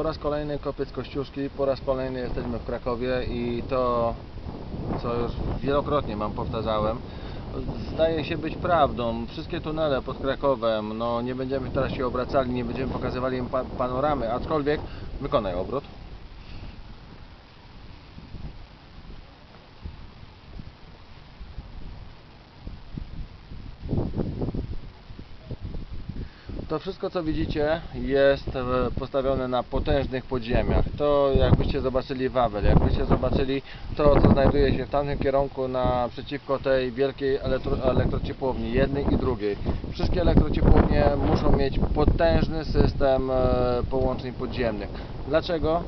Po raz kolejny kopiec Kościuszki, po raz kolejny jesteśmy w Krakowie i to, co już wielokrotnie mam powtarzałem, zdaje się być prawdą. Wszystkie tunele pod Krakowem, no nie będziemy teraz się obracali, nie będziemy pokazywali im pa panoramy, aczkolwiek wykonaj obrót. To wszystko co widzicie jest e, postawione na potężnych podziemiach. To jakbyście zobaczyli Wawel, jakbyście zobaczyli to co znajduje się w tamtym kierunku naprzeciwko tej wielkiej elektro, elektrociepłowni, jednej i drugiej. Wszystkie elektrociepłownie muszą mieć potężny system e, połączeń podziemnych. Dlaczego?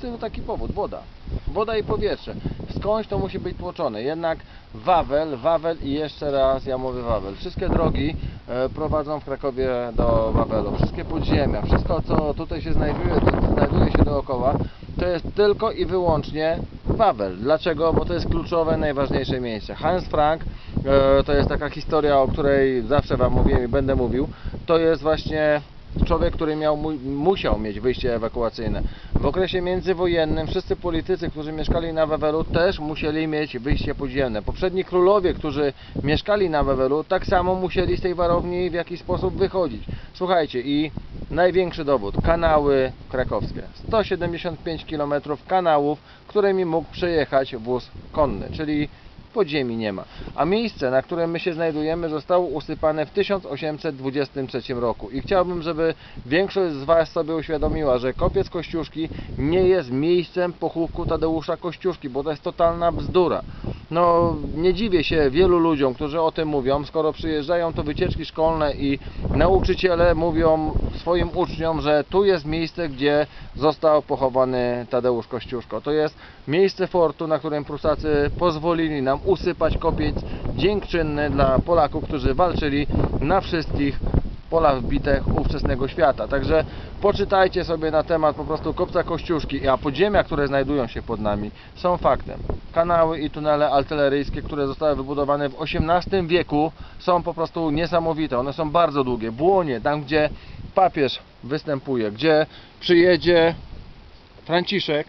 Tylko taki powód, woda. Woda i powietrze. Skądś to musi być tłoczone. Jednak Wawel, Wawel i jeszcze raz ja mówię Wawel. Wszystkie drogi e, prowadzą w Krakowie do Wawelu. Wszystkie podziemia, wszystko co tutaj się znajduje, znajduje się dookoła, to jest tylko i wyłącznie Wawel. Dlaczego? Bo to jest kluczowe, najważniejsze miejsce. Hans Frank, e, to jest taka historia, o której zawsze Wam mówiłem i będę mówił, to jest właśnie człowiek, który miał, mu, musiał mieć wyjście ewakuacyjne. W okresie międzywojennym wszyscy politycy, którzy mieszkali na Wawelu też musieli mieć wyjście podziemne. Poprzedni królowie, którzy mieszkali na Wawelu tak samo musieli z tej warowni w jakiś sposób wychodzić. Słuchajcie i największy dowód, kanały krakowskie. 175 km kanałów, którymi mógł przejechać wóz konny, czyli podziemi nie ma. A miejsce, na którym my się znajdujemy, zostało usypane w 1823 roku. I chciałbym, żeby większość z Was sobie uświadomiła, że kopiec Kościuszki nie jest miejscem pochówku Tadeusza Kościuszki, bo to jest totalna bzdura. No, nie dziwię się wielu ludziom, którzy o tym mówią, skoro przyjeżdżają to wycieczki szkolne i nauczyciele mówią swoim uczniom, że tu jest miejsce, gdzie został pochowany Tadeusz Kościuszko. To jest miejsce fortu, na którym Prusacy pozwolili nam usypać kopiec dziękczynny dla Polaków, którzy walczyli na wszystkich polach bitew ówczesnego świata. Także poczytajcie sobie na temat po prostu kopca Kościuszki, a podziemia, które znajdują się pod nami są faktem. Kanały i tunele artyleryjskie, które zostały wybudowane w XVIII wieku są po prostu niesamowite. One są bardzo długie. Błonie, tam gdzie papież występuje, gdzie przyjedzie Franciszek,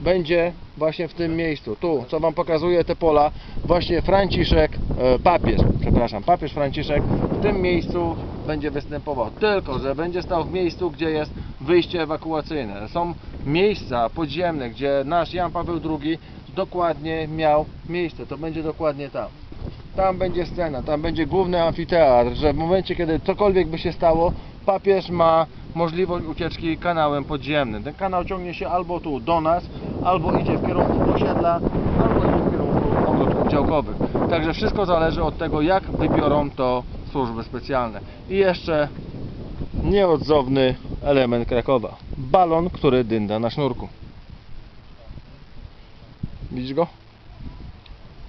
będzie właśnie w tym miejscu. Tu, co Wam pokazuje te pola, właśnie Franciszek, e, papież, przepraszam, papież Franciszek w tym miejscu będzie występował. Tylko, że będzie stał w miejscu, gdzie jest wyjście ewakuacyjne. Są miejsca podziemne, gdzie nasz Jan Paweł II dokładnie miał miejsce. To będzie dokładnie tam. Tam będzie scena, tam będzie główny amfiteatr, że w momencie, kiedy cokolwiek by się stało, papież ma możliwość ucieczki kanałem podziemnym. Ten kanał ciągnie się albo tu do nas, albo idzie w kierunku osiedla, albo idzie w kierunku ogródków działkowych. Także wszystko zależy od tego, jak wybiorą to służby specjalne. I jeszcze nieodzowny element Krakowa. Balon, który dynda na sznurku. Widzisz go?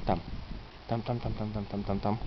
Tam. Tam, tam, tam, tam, tam, tam, tam, tam.